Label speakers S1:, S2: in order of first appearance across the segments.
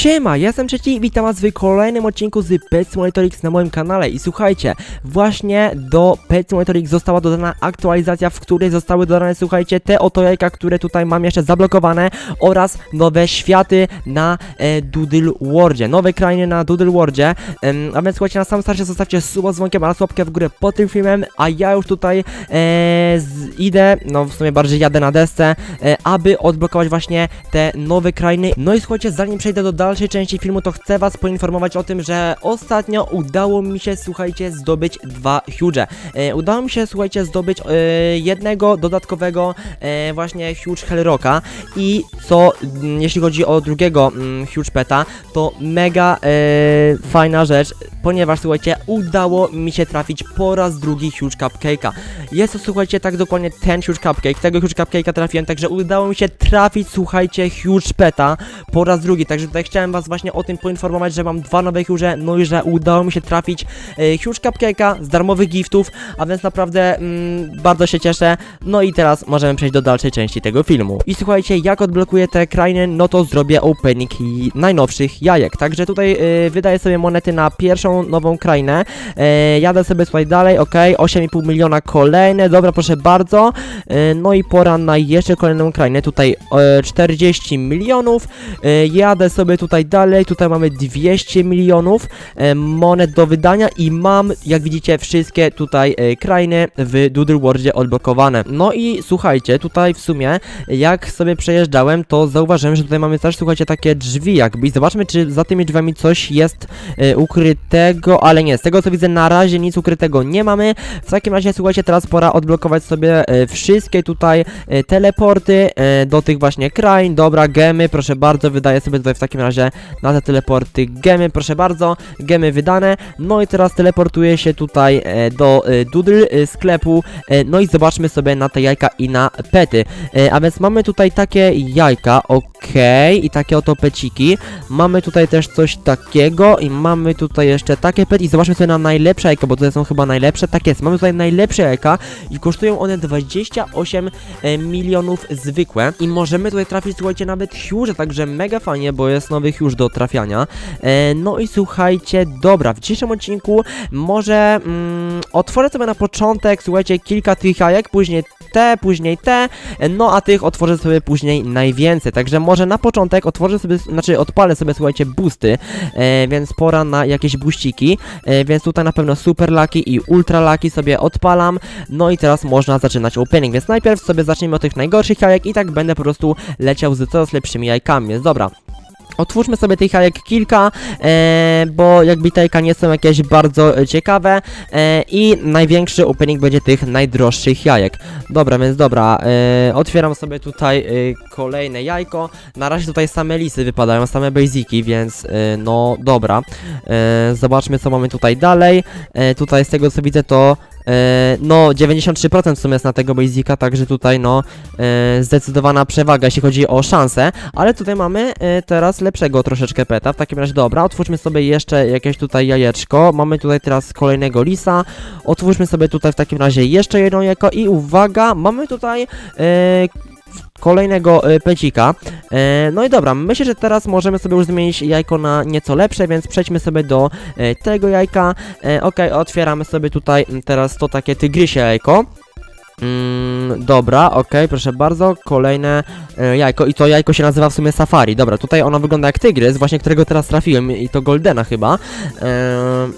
S1: Siema, ja jestem Trzeci i witam was w kolejnym odcinku z Pet Simulator X na moim kanale. I słuchajcie, właśnie do Pet Simulator X została dodana aktualizacja, w której zostały dodane, słuchajcie, te oto jajka, które tutaj mam jeszcze zablokowane oraz nowe światy na e, Doodle Worldzie, nowe krainy na Doodle Worldzie, em, a więc słuchajcie, na samym starcie zostawcie suba z dzwonkiem oraz łapkę w górę pod tym filmem, a ja już tutaj e, z, idę, no w sumie bardziej jadę na desce, e, aby odblokować właśnie te nowe krainy. No i słuchajcie, zanim przejdę do dalszej części filmu, to chcę was poinformować o tym, że ostatnio udało mi się, słuchajcie, zdobyć dwa huge. E, udało mi się, słuchajcie, zdobyć e, jednego dodatkowego e, właśnie huge Hellrocka i co, mm, jeśli chodzi o drugiego mm, huge peta, to mega e, fajna rzecz, ponieważ słuchajcie, udało mi się trafić po raz drugi huge cupcake'a. Jest to, słuchajcie, tak dokładnie ten huge cupcake. Tego huge cupcake'a trafiłem, także udało mi się trafić, słuchajcie, huge peta po raz drugi. Także tutaj chciałem was właśnie o tym poinformować, że mam dwa nowe huge, no i że udało mi się trafić e, huge cupcake'a z darmowych giftów, a więc naprawdę mm, bardzo się cieszę. No i teraz możemy przejść do dalszej części tego filmu. I słuchajcie, jak odblokuję te krainy, no to zrobię opening najnowszych jajek. Także tutaj e, wydaję sobie monety na pierwszą nową krainę. E, jadę sobie tutaj dalej, ok, 8,5 miliona kolejne, dobra, proszę bardzo. E, no i pora na jeszcze kolejną krainę, tutaj e, 40 milionów. E, jadę sobie tutaj dalej, tutaj mamy 200 milionów e, monet do wydania i mam, jak widzicie, wszystkie tutaj e, krainy w Doodle Worldzie odblokowane. No i słuchajcie, tutaj w sumie, jak sobie przejeżdżałem, to zauważyłem, że tutaj mamy też, słuchajcie, takie drzwi jakby zobaczmy, czy za tymi drzwiami coś jest e, ukrytego, ale nie, z tego co widzę na razie nic ukrytego nie mamy. W takim razie, słuchajcie, teraz pora odblokować sobie e, wszystkie tutaj e, teleporty e, do tych właśnie krain. Dobra, gemy, proszę bardzo, wydaję sobie tutaj w takim razie na te teleporty gemy, proszę bardzo, gemy wydane. No i teraz teleportuję się tutaj e, do e, Doodle e, sklepu, e, no i zobaczmy sobie na te jajka i na pety. E, a więc mamy tutaj takie jajka, okej, i takie oto peciki. Mamy tutaj też coś takiego i mamy tutaj jeszcze takie pet i zobaczmy sobie na najlepsze jajka, bo tutaj są chyba najlepsze. Tak jest, mamy tutaj najlepsze jajka i kosztują one 28 e, milionów zwykłe i możemy tutaj trafić, słuchajcie, nawet huge, także mega fajnie, bo jest nowy huge do trafiania. E, no i słuchajcie, dobra, w dzisiejszym odcinku może mm, otworzę sobie na początek, słuchajcie, kilka tych jajek, później te, później te, no a tych otworzę sobie później najwięcej, także może na początek otworzę sobie, znaczy odpalę sobie, słuchajcie, boosty, e, więc pora na jakieś buściki, e, więc tutaj na pewno super lucky i ultra lucky sobie odpalam, no i teraz można zaczynać opening, więc najpierw sobie zaczniemy od tych najgorszych jajek i tak będę po prostu leciał z coraz lepszymi jajkami, więc dobra. Otwórzmy sobie tych jajek kilka, e, bo jakby te jajka nie są jakieś bardzo e, ciekawe e, i największy opening będzie tych najdroższych jajek. Dobra, więc dobra, e, otwieram sobie tutaj e, kolejne jajko. Na razie tutaj same lisy wypadają, same basiki, więc e, no dobra. E, zobaczmy co mamy tutaj dalej. E, tutaj z tego co widzę to no 93% w sumie jest na tego Basica, także tutaj no e, zdecydowana przewaga jeśli chodzi o szanse, ale tutaj mamy e, teraz lepszego troszeczkę peta, w takim razie dobra, otwórzmy sobie jeszcze jakieś tutaj jajeczko, mamy tutaj teraz kolejnego lisa, otwórzmy sobie tutaj w takim razie jeszcze jedno jajko i uwaga, mamy tutaj e, kolejnego e, pecika. E, no i dobra, myślę, że teraz możemy sobie już zmienić jajko na nieco lepsze, więc przejdźmy sobie do e, tego jajka. Ok, otwieramy sobie tutaj mm, teraz to takie tygrysie jajko. Dobra, okej, proszę bardzo, kolejne e, jajko i to jajko się nazywa w sumie Safari. Dobra, tutaj ono wygląda jak tygrys, właśnie którego teraz trafiłem i to Goldena chyba, e,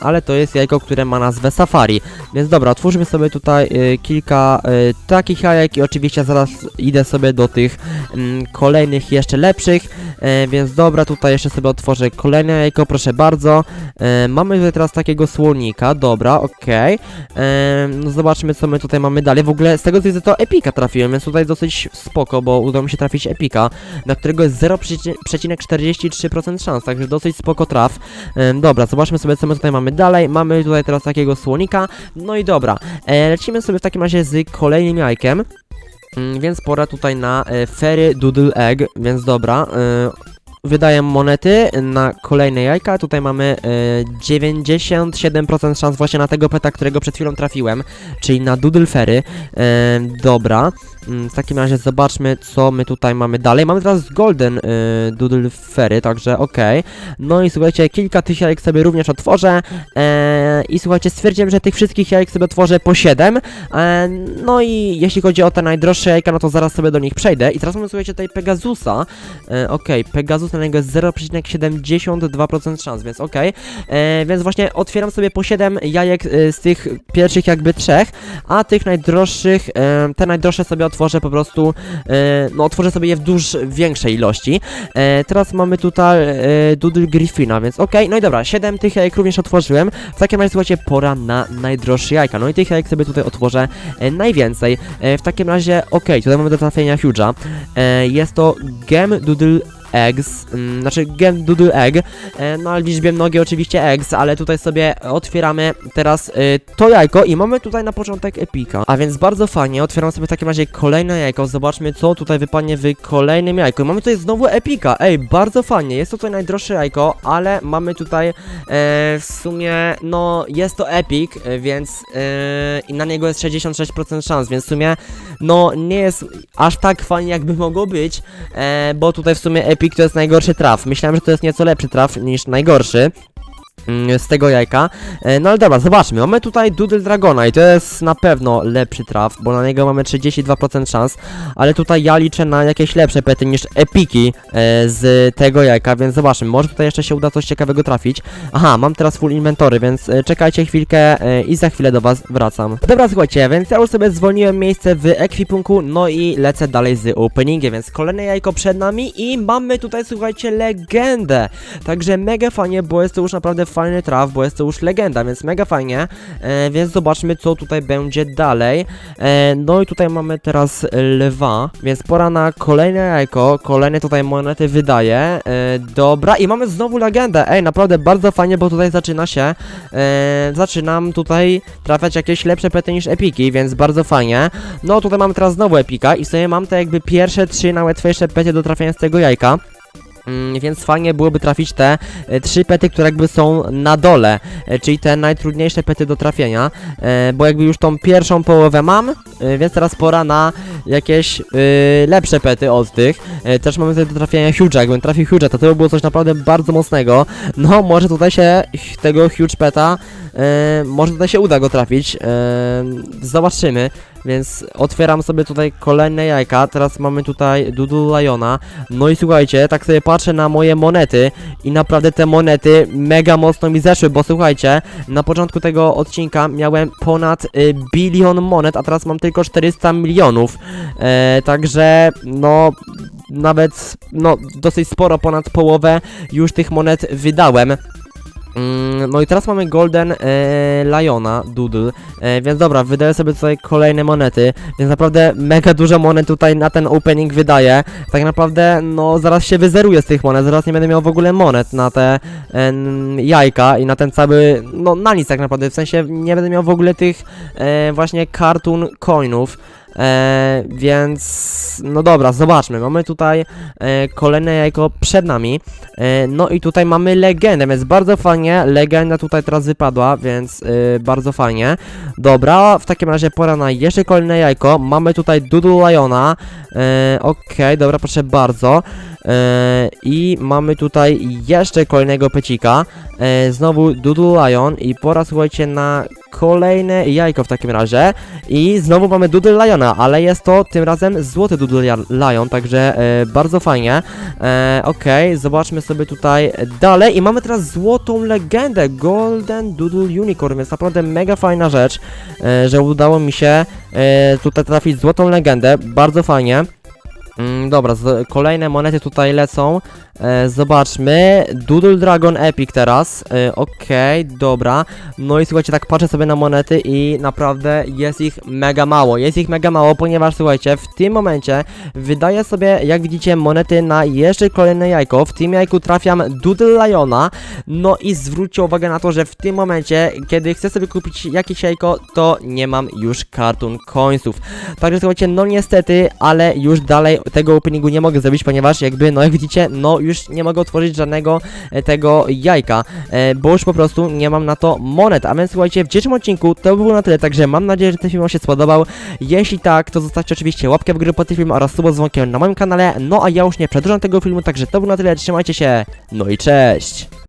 S1: ale to jest jajko, które ma nazwę Safari. Więc dobra, otwórzmy sobie tutaj e, kilka e, takich jajek i oczywiście zaraz idę sobie do tych mm, kolejnych jeszcze lepszych, e, więc dobra, tutaj jeszcze sobie otworzę kolejne jajko, proszę bardzo. E, mamy tutaj teraz takiego słonika, dobra, okej. E, no zobaczmy co my tutaj mamy dalej. W ogóle z tego co widzę to Epika trafiłem, więc tutaj dosyć spoko, bo udało mi się trafić Epika, na którego jest 0,43% szans, także dosyć spoko traf. E, dobra, zobaczmy sobie co my tutaj mamy dalej. Mamy tutaj teraz takiego słonika, no i dobra. E, lecimy sobie w takim razie z kolejnym jajkiem. Mm, Więc pora tutaj na e, Fairy Doodle Egg, więc dobra. E, wydaję monety na kolejne jajka. Tutaj mamy e, 97% szans właśnie na tego peta, którego przed chwilą trafiłem, czyli na Doodle. E, dobra. Mm, w takim razie zobaczmy, co my tutaj mamy dalej. Mamy teraz Golden y, Doodle Fairy, także okej. No i słuchajcie, kilka tych jajek sobie również otworzę. E, I słuchajcie, stwierdziłem, że tych wszystkich jajek sobie otworzę po 7. E, no i jeśli chodzi o te najdroższe jajka, no to zaraz sobie do nich przejdę. I teraz mamy, słuchajcie, tutaj Pegasusa. E, okej, Pegasus na niego jest 0,72% szans, więc okej. E, Więc właśnie otwieram sobie po 7 jajek e, z tych pierwszych jakby trzech, a tych najdroższych, e, te najdroższe sobie otworzę po prostu, e, no otworzę sobie je w dużo większej ilości. E, teraz mamy tutaj e, Doodle Griffina, więc okej, no i dobra, 7 tych jajek również otworzyłem. W takim razie słuchajcie, pora na najdroższe jajka. No i tych jajek sobie tutaj otworzę najwięcej. W takim razie, okej, tutaj mamy do trafienia Huge'a. Jest to Gem Doodle Eggs, mm, znaczy Gem Doodle Egg, e, no ale liczbie mnogiej oczywiście Eggs, ale tutaj sobie otwieramy teraz e, to jajko i mamy tutaj na początek Epika, a więc bardzo fajnie, otwieram sobie w takim razie kolejne jajko, zobaczmy co tutaj wypadnie w kolejnym jajku. Mamy tutaj znowu Epika, ej, bardzo fajnie, jest to tutaj najdroższe jajko, ale mamy tutaj e, w sumie, no jest to Epic, więc e, i na niego jest 66% szans, więc w sumie no nie jest aż tak fajnie jakby mogło być, e, bo tutaj w sumie Epic to jest najgorszy traf. Myślałem, że to jest nieco lepszy traf niż najgorszy. Mm, Z tego jajka. E, No ale dobra, zobaczmy. Mamy tutaj Doodle Dragona i to jest na pewno lepszy traf, bo na niego mamy 32% szans. Ale tutaj ja liczę na jakieś lepsze pety niż epiki e, z tego jajka, więc zobaczmy. Może tutaj jeszcze się uda coś ciekawego trafić. Aha, mam teraz full inventory, więc e, czekajcie chwilkę i za chwilę do was wracam. Dobra, słuchajcie, więc ja już sobie zwolniłem miejsce w ekwipunku, no i lecę dalej z openingiem, więc kolejne jajko przed nami i mamy tutaj, słuchajcie, legendę. Także mega fajnie, bo jest to już naprawdę fajny traf, bo jest to już legenda, więc mega fajnie. E, więc zobaczmy, co tutaj będzie dalej. E, no i tutaj mamy teraz lwa, więc pora na kolejne jajko, kolejne tutaj monety wydaje. E, dobra, i mamy znowu legendę. Ej, naprawdę bardzo fajnie, bo tutaj zaczyna się, e, zaczynam tutaj trafiać jakieś lepsze pety niż epiki, więc bardzo fajnie. No tutaj mamy teraz znowu epika i sobie mam te jakby pierwsze trzy najłatwiejsze pety do trafienia z tego jajka. Mm, więc fajnie byłoby trafić te e, trzy pety, które jakby są na dole, e, czyli te najtrudniejsze pety do trafienia, e, bo jakby już tą pierwszą połowę mam, e, więc teraz pora na jakieś e, lepsze pety od tych. E, też mamy tutaj do trafienia Huge'a, jakbym trafił Huge'a, to to by było coś naprawdę bardzo mocnego. No, może tutaj się tego Huge peta, może tutaj się uda go trafić, zobaczymy. Więc otwieram sobie tutaj kolejne jajka. Teraz mamy tutaj Dudu Liona. No i słuchajcie, tak sobie patrzę na moje monety i naprawdę te monety mega mocno mi zeszły, bo słuchajcie, na początku tego odcinka miałem ponad y, bilion monet, a teraz mam tylko 400 milionów. E, także no nawet no dosyć sporo, ponad połowę już tych monet wydałem. Mm, No i teraz mamy Golden e, Liona, Doodle, e, więc dobra, wydaję sobie tutaj kolejne monety, więc naprawdę mega dużo monet tutaj na ten opening wydaję. Tak naprawdę, no zaraz się wyzeruję z tych monet, zaraz nie będę miał w ogóle monet na te em, jajka i na ten cały, no na nic tak naprawdę, w sensie nie będę miał w ogóle tych e, właśnie cartoon coinów. E, więc no dobra, zobaczmy. Mamy tutaj e, kolejne jajko przed nami. E, no i tutaj mamy legendę, więc bardzo fajnie. Legenda tutaj teraz wypadła, więc e, bardzo fajnie. Dobra, w takim razie pora na jeszcze kolejne jajko. Mamy tutaj Dudu Liona. E, Okej, dobra, proszę bardzo. E, I mamy tutaj jeszcze kolejnego pecika. E, znowu Dudu Lion i pora słuchajcie na kolejne jajko w takim razie. I znowu mamy Doodle Liona, ale jest to tym razem złoty Doodle Lion, także e, bardzo fajnie. Okej, zobaczmy sobie tutaj dalej i mamy teraz złotą legendę, Golden Doodle Unicorn, więc naprawdę mega fajna rzecz, że udało mi się tutaj trafić złotą legendę, bardzo fajnie. Mm, dobra, kolejne monety tutaj lecą. E, zobaczmy. Doodle Dragon Epic teraz. E, Okej, dobra. No i słuchajcie, tak patrzę sobie na monety i naprawdę jest ich mega mało. Jest ich mega mało, ponieważ słuchajcie, w tym momencie wydaję sobie, jak widzicie, monety na jeszcze kolejne jajko. W tym jajku trafiam Doodle Liona. No i zwróćcie uwagę na to, że w tym momencie, kiedy chcę sobie kupić jakieś jajko, to nie mam już cartoon coinsów. Także słuchajcie, no niestety, ale już dalej tego openingu nie mogę zrobić, ponieważ jakby, no jak widzicie, no już nie mogę otworzyć żadnego e, tego jajka, e, bo już po prostu nie mam na to monet. A więc słuchajcie, w dzisiejszym odcinku to by było na tyle, także mam nadzieję, że ten film się spodobał. Jeśli tak, to zostawcie oczywiście łapkę w górę pod tym filmem oraz suba z dzwonkiem na moim kanale. No a ja już nie przedłużam tego filmu, także to było na tyle, trzymajcie się, no i cześć!